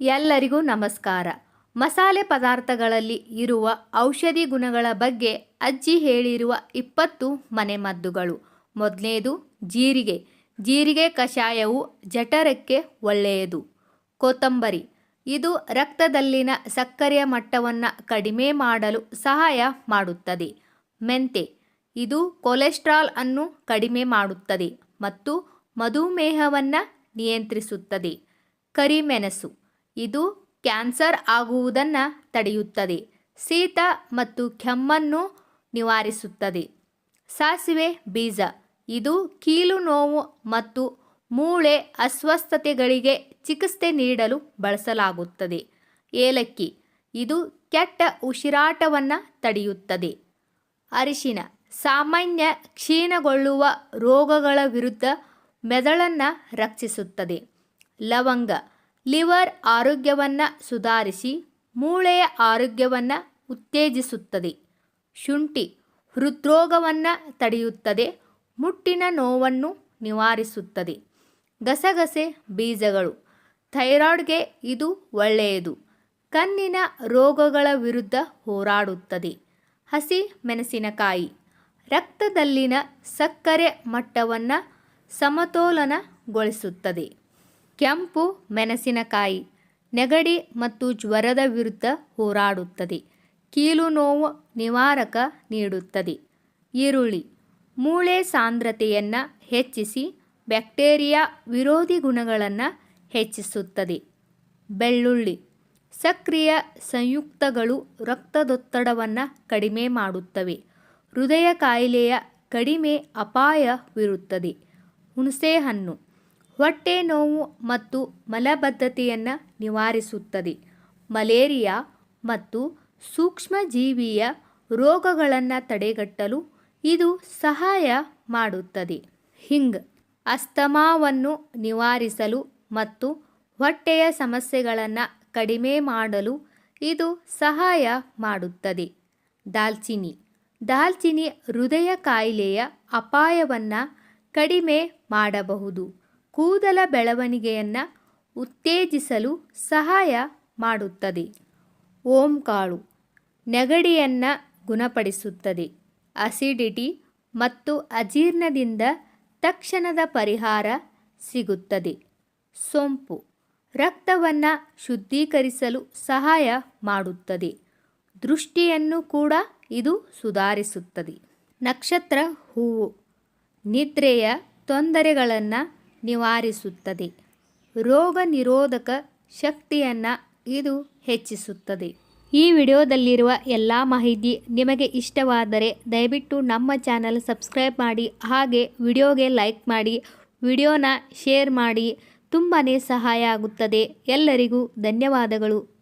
ಎಲ್ಲರಿಗೂ ನಮಸ್ಕಾರ. ಮಸಾಲೆ ಪದಾರ್ಥಗಳಲ್ಲಿ ಇರುವ ಔಷಧಿ ಗುಣಗಳ ಬಗ್ಗೆ ಅಜ್ಜಿ ಹೇಳಿರುವ ಇಪ್ಪತ್ತು ಮನೆಮದ್ದುಗಳು. ಮೊದಲನೇದು ಜೀರಿಗೆ. ಜೀರಿಗೆ ಕಷಾಯವು ಜಠರಕ್ಕೆ ಒಳ್ಳೆಯದು. ಕೊತ್ತಂಬರಿ. ಇದು ರಕ್ತದಲ್ಲಿನ ಸಕ್ಕರೆಯ ಮಟ್ಟವನ್ನು ಕಡಿಮೆ ಮಾಡಲು ಸಹಾಯ ಮಾಡುತ್ತದೆ. ಮೆಂತೆ. ಇದು ಕೊಲೆಸ್ಟ್ರಾಲ್ ಅನ್ನು ಕಡಿಮೆ ಮಾಡುತ್ತದೆ ಮತ್ತು ಮಧುಮೇಹವನ್ನು ನಿಯಂತ್ರಿಸುತ್ತದೆ. ಕರಿಮೆಣಸು. ಇದು ಕ್ಯಾನ್ಸರ್ ಆಗುವುದನ್ನು ತಡೆಯುತ್ತದೆ. ಶೀತ ಮತ್ತು ಕೆಮ್ಮನ್ನು ನಿವಾರಿಸುತ್ತದೆ. ಸಾಸಿವೆ ಬೀಜ. ಇದು ಕೀಲು ನೋವು ಮತ್ತು ಮೂಳೆ ಅಸ್ವಸ್ಥತೆಗಳಿಗೆ ಚಿಕಿತ್ಸೆ ನೀಡಲು ಬಳಸಲಾಗುತ್ತದೆ. ಏಲಕ್ಕಿ. ಇದು ಕೆಟ್ಟ ಉಸಿರಾಟವನ್ನು ತಡೆಯುತ್ತದೆ. ಅರಿಶಿನ. ಸಾಮಾನ್ಯ ಕ್ಷೀಣಗೊಳ್ಳುವ ರೋಗಗಳ ವಿರುದ್ಧ ಮೆದಳನ್ನು ರಕ್ಷಿಸುತ್ತದೆ. ಲವಂಗ. ಲಿವರ್ ಆರೋಗ್ಯವನ್ನು ಸುಧಾರಿಸಿ ಮೂಳೆಯ ಆರೋಗ್ಯವನ್ನು ಉತ್ತೇಜಿಸುತ್ತದೆ. ಶುಂಠಿ ಹೃದ್ರೋಗವನ್ನು ತಡೆಯುತ್ತದೆ. ಮುಟ್ಟಿನ ನೋವನ್ನು ನಿವಾರಿಸುತ್ತದೆ. ಗಸಗಸೆ ಬೀಜಗಳು. ಥೈರಾಯ್ಡ್ಗೆ ಇದು ಒಳ್ಳೆಯದು. ಕಣ್ಣಿನ ರೋಗಗಳ ವಿರುದ್ಧ ಹೋರಾಡುತ್ತದೆ. ಹಸಿ ಮೆಣಸಿನಕಾಯಿ. ರಕ್ತದಲ್ಲಿನ ಸಕ್ಕರೆ ಮಟ್ಟವನ್ನು ಸಮತೋಲನಗೊಳಿಸುತ್ತದೆ. ಕೆಂಪು ಮೆಣಸಿನಕಾಯಿ ನೆಗಡಿ ಮತ್ತು ಜ್ವರದ ವಿರುದ್ಧ ಹೋರಾಡುತ್ತದೆ. ಕೀಲು ನೋವು ನಿವಾರಕ ನೀಡುತ್ತದೆ. ಈರುಳ್ಳಿ ಮೂಳೆ ಸಾಂದ್ರತೆಯನ್ನು ಹೆಚ್ಚಿಸಿ ಬ್ಯಾಕ್ಟೀರಿಯಾ ವಿರೋಧಿ ಗುಣಗಳನ್ನು ಹೆಚ್ಚಿಸುತ್ತದೆ. ಬೆಳ್ಳುಳ್ಳಿ ಸಕ್ರಿಯ ಸಂಯುಕ್ತಗಳು ರಕ್ತದೊತ್ತಡವನ್ನು ಕಡಿಮೆ ಮಾಡುತ್ತವೆ. ಹೃದಯ ಕಾಯಿಲೆಯ ಕಡಿಮೆ ಅಪಾಯವಿರುತ್ತದೆ ಹುಣಸೆಹಣ್ಣು ಹೊಟ್ಟೆ ನೋವು ಮತ್ತು ಮಲಬದ್ಧತೆಯನ್ನು ನಿವಾರಿಸುತ್ತದೆ. ಮಲೇರಿಯಾ ಮತ್ತು ಸೂಕ್ಷ್ಮಜೀವಿಯ ರೋಗಗಳನ್ನು ತಡೆಗಟ್ಟಲು ಇದು ಸಹಾಯ ಮಾಡುತ್ತದೆ. ಹಿಂಗ್ ಅಸ್ತಮಾವನ್ನು ನಿವಾರಿಸಲು ಮತ್ತು ಹೊಟ್ಟೆಯ ಸಮಸ್ಯೆಗಳನ್ನು ಕಡಿಮೆ ಮಾಡಲು ಇದು ಸಹಾಯ ಮಾಡುತ್ತದೆ. ದಾಲ್ಚಿನಿ ದಾಲ್ಚಿನಿ ಹೃದಯ ಕಾಯಿಲೆಯ ಅಪಾಯವನ್ನು ಕಡಿಮೆ ಮಾಡಬಹುದು. ಕೂದಲ ಬೆಳವಣಿಗೆಯನ್ನು ಉತ್ತೇಜಿಸಲು ಸಹಾಯ ಮಾಡುತ್ತದೆ. ಓಂ ಕಾಳು ನೆಗಡಿಯನ್ನು ಗುಣಪಡಿಸುತ್ತದೆ. ಅಸಿಡಿಟಿ ಮತ್ತು ಅಜೀರ್ಣದಿಂದ ತಕ್ಷಣದ ಪರಿಹಾರ ಸಿಗುತ್ತದೆ. ಸೊಂಪು ರಕ್ತವನ್ನು ಶುದ್ಧೀಕರಿಸಲು ಸಹಾಯ ಮಾಡುತ್ತದೆ. ದೃಷ್ಟಿಯನ್ನು ಕೂಡ ಇದು ಸುಧಾರಿಸುತ್ತದೆ. ನಕ್ಷತ್ರ ಹೂವು ನಿದ್ರೆಯ ತೊಂದರೆಗಳನ್ನು ನಿವಾರಿಸುತ್ತದೆ. ರೋಗ ನಿರೋಧಕ ಶಕ್ತಿಯನ್ನು ಇದು ಹೆಚ್ಚಿಸುತ್ತದೆ. ಈ ವಿಡಿಯೋದಲ್ಲಿರುವ ಎಲ್ಲ ಮಾಹಿತಿ ನಿಮಗೆ ಇಷ್ಟವಾದರೆ ದಯವಿಟ್ಟು ನಮ್ಮ ಚಾನಲ್ ಸಬ್ಸ್ಕ್ರೈಬ್ ಮಾಡಿ, ಹಾಗೆ ವಿಡಿಯೋಗೆ ಲೈಕ್ ಮಾಡಿ, ವಿಡಿಯೋನ ಶೇರ್ ಮಾಡಿ ತುಂಬಾ ಸಹಾಯ ಆಗುತ್ತದೆ. ಎಲ್ಲರಿಗೂ ಧನ್ಯವಾದಗಳು.